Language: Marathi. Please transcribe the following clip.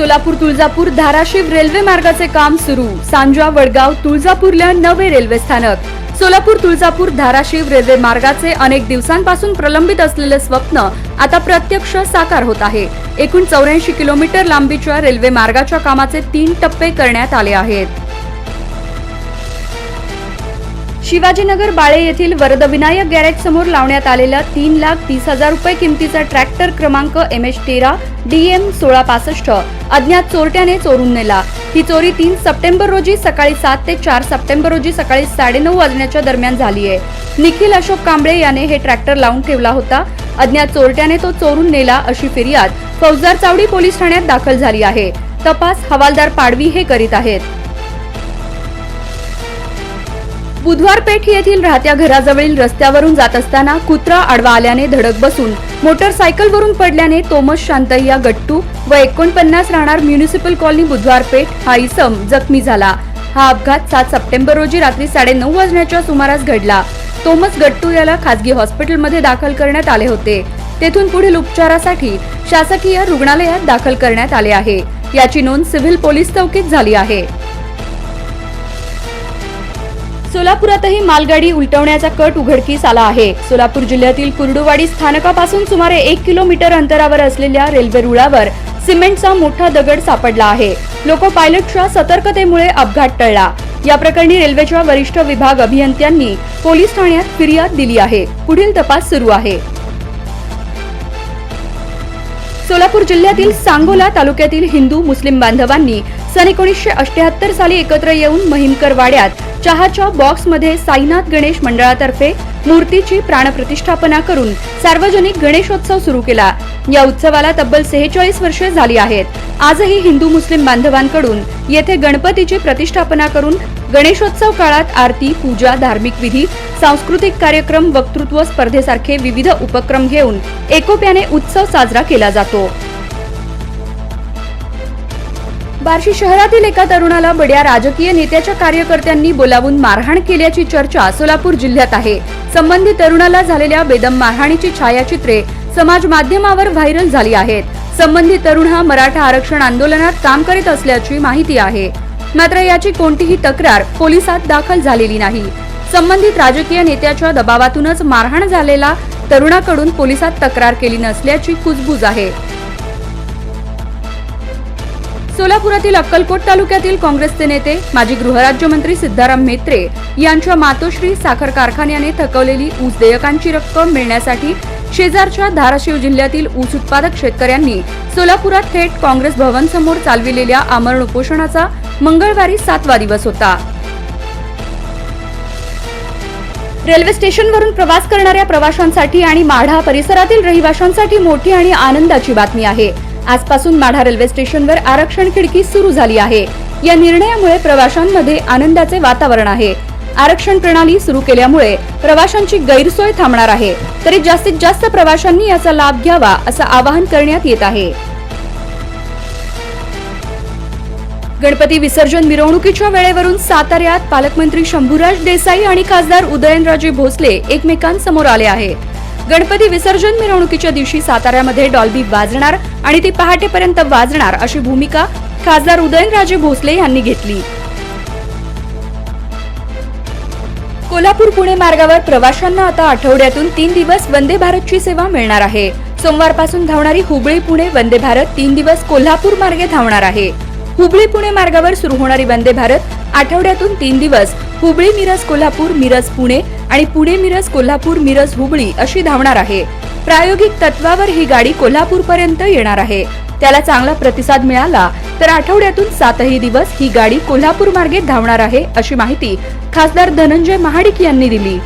सोलापूर तुळजापूर धाराशिव रेल्वे मार्गाचे काम सुरू. सांजा वडगाव तुळजापूरला नवे रेल्वे स्थानक. सोलापूर तुळजापूर धाराशिव रेल्वे मार्गाचे अनेक दिवसांपासून प्रलंबित असलेले स्वप्न आता प्रत्यक्ष साकार होत आहे. एकूण चौऱ्याऐंशी किलोमीटर लांबीच्या रेल्वे मार्गाच्या कामाचे तीन टप्पे करण्यात आले आहेत. शिवाजीनगर बाळे येथील वरदविनायक गॅरेज समोर लावण्यात आलेला तीन लाख तीस हजार रुपये किमतीचा ट्रॅक्टर क्रमांक एम एच तेरा डी एम सोळा पासष्ट अज्ञात चोरट्याने चोरून नेला. ही चोरी तीन सप्टेंबर रोजी सकाळी सात ते चार सप्टेंबर रोजी सकाळी साडेनऊ वाजण्याच्या दरम्यान झाली आहे. निखिल अशोक कांबळे याने हे ट्रॅक्टर लावून ठेवला होता. अज्ञात चोरट्याने तो चोरून नेला अशी फिर्याद फौजदार चावडी पोलीस ठाण्यात दाखल झाली आहे. तपास हवालदार पाडवी हे करीत आहेत. बुधवार पेठ येथील राहत्या घराजवळील रस्त्यावरून जात असताना कुत्रा आडवा आल्याने धडक बसून मोटरसायकलवरून पडल्याने तोमस शांतय्या गट्टू व एकोणपन्नास राहणार म्युनिसिपल कॉलनी बुधवार पेठ हा इसम जखमी झाला. हा अपघात सात सप्टेंबर रोजी रात्री साडेनऊ वाजण्याच्या सुमारास घडला. तोमस गट्टू याला खासगी हॉस्पिटलमध्ये दाखल करण्यात आले होते. तेथून पुढील उपचारासाठी शासकीय रुग्णालयात दाखल करण्यात आले आहे. याची नोंद सिव्हिल पोलीस चौकीत झाली आहे. सोलापुरातही मालगाडी उलटवण्याचा कट उघडकीस आला आहे. सोलापूर जिल्ह्यातील कुर्डुवाडी स्थानकापासून सुमारे एक किलोमीटर अंतरावर असलेल्या रेल्वे रुळावर सिमेंटचा मोठा दगड सापडला आहे. लोको पायलटच्या सतर्कतेमुळे अपघात टळला. या प्रकरणी रेल्वेच्या वरिष्ठ विभाग अभियंत्यांनी पोलीस ठाण्यात फिर्याद दिली आहे. पुढील तपास सुरू आहे. सोलापूर जिल्ह्यातील सांगोला तालुक्यातील हिंदू मुस्लिम बांधवांनी सन एकोणीसशे अष्ट्याहत्तर साली एकत्र येऊन महिमकर वाड्यात चहाच्या बॉक्समध्ये साईनाथ गणेश मंडळातर्फे मूर्तीची प्राणप्रतिष्ठापना करून सार्वजनिक गणेशोत्सव सुरू केला. या उत्सवाला तब्बल सेहेचाळीस वर्षे झाली आहेत. आजही हिंदू मुस्लिम बांधवांकडून येथे गणपतीची प्रतिष्ठापना करून गणेशोत्सव काळात आरती पूजा धार्मिक विधी सांस्कृतिक कार्यक्रम वक्तृत्व स्पर्धेसारखे विविध उपक्रम घेऊन एकोप्याने उत्सव साजरा केला जातो. बार्शी शहरातील एका तरुणाला बड्या राजकीय नेत्याच्या कार्यकर्त्यांनी बोलावून मारहाण केल्याची चर्चा सोलापूर जिल्ह्यात आहे. संबंधित तरुणाला झालेल्या बेदम मारहाणीची छायाचित्रे समाज माध्यमावर व्हायरल झाली आहेत. संबंधित तरुण हा मराठा आरक्षण आंदोलनात काम करीत असल्याची माहिती आहे. मात्र याची कोणतीही तक्रार पोलिसात दाखल झालेली नाही. संबंधित राजकीय नेत्याच्या दबावातूनच मारहाण झालेला तरुणाकडून पोलिसात तक्रार केली नसल्याची कुजबूज आहे. सोलापुरातील अक्कलकोट तालुक्यातील काँग्रेसचे नेते माजी गृहराज्यमंत्री सिद्धाराम म्हेत्रे यांच्या मातोश्री साखर कारखान्याने थकवलेली ऊस देयकांची रक्कम मिळण्यासाठी शेजारच्या धाराशिव जिल्ह्यातील ऊस उत्पादक शेतकऱ्यांनी सोलापुरात थेट काँग्रेस भवन समोर चालविलेल्या आमरण उपोषणाचा मंगळवारी सातवा दिवस होता. रेल्वे स्टेशनवरून प्रवास करणाऱ्या प्रवाशांसाठी आणि माढा परिसरातील रहिवाशांसाठी मोठी आणि आनंदाची बातमी आहे. आजपासून माढा रेल्वे स्टेशनवर आरक्षण खिडकी सुरू झाली आहे. या निर्णयामुळे प्रवाशांमध्ये आनंदाचे वातावरण आहे. आरक्षण प्रणाली सुरू केल्यामुळे प्रवाशांची गैरसोय थांबणार आहे. तरी जास्तीत जास्त प्रवाशांनी याचा लाभ घ्यावा असं आवाहन करण्यात येत आहे. गणपती विसर्जन मिरवणुकीच्या वेळेवरून साताऱ्यात पालकमंत्री शंभूराज देसाई आणि खासदार उदयनराजे भोसले एकमेकांसमोर आले आहे गणपती विसर्जन मिरवणुकीच्या दिवशी साताऱ्यामध्ये डॉल्बी वाजणार आणि ती पहाटेपर्यंत वाजणार अशी भूमिका खासदार उदयनराजे भोसले यांनी घेतली. कोल्हापूर पुणे मार्गावर प्रवाशांना आता आठवड्यातून तीन दिवस वंदे भारतची सेवा मिळणार आहे. सोमवारपासून धावणारी हुबळी पुणे वंदे भारत तीन दिवस कोल्हापूर मार्गे धावणार आहे. हुबळी पुणे मार्गावर सुरू होणारी वंदे भारत आठवड्यातून तीन दिवस हुबळी मिरज कोल्हापूर मिरज पुणे आणि पुणे मिरज कोल्हापूर मिरज हुबळी अशी धावणार आहे. प्रायोगिक तत्वावर ही गाडी कोल्हापूर पर्यंत येणार आहे. त्याला चांगला प्रतिसाद मिळाला तर आठवड्यातून सातही दिवस ही गाडी कोल्हापूर मार्गे धावणार आहे अशी माहिती खासदार धनंजय महाडिक यांनी दिली.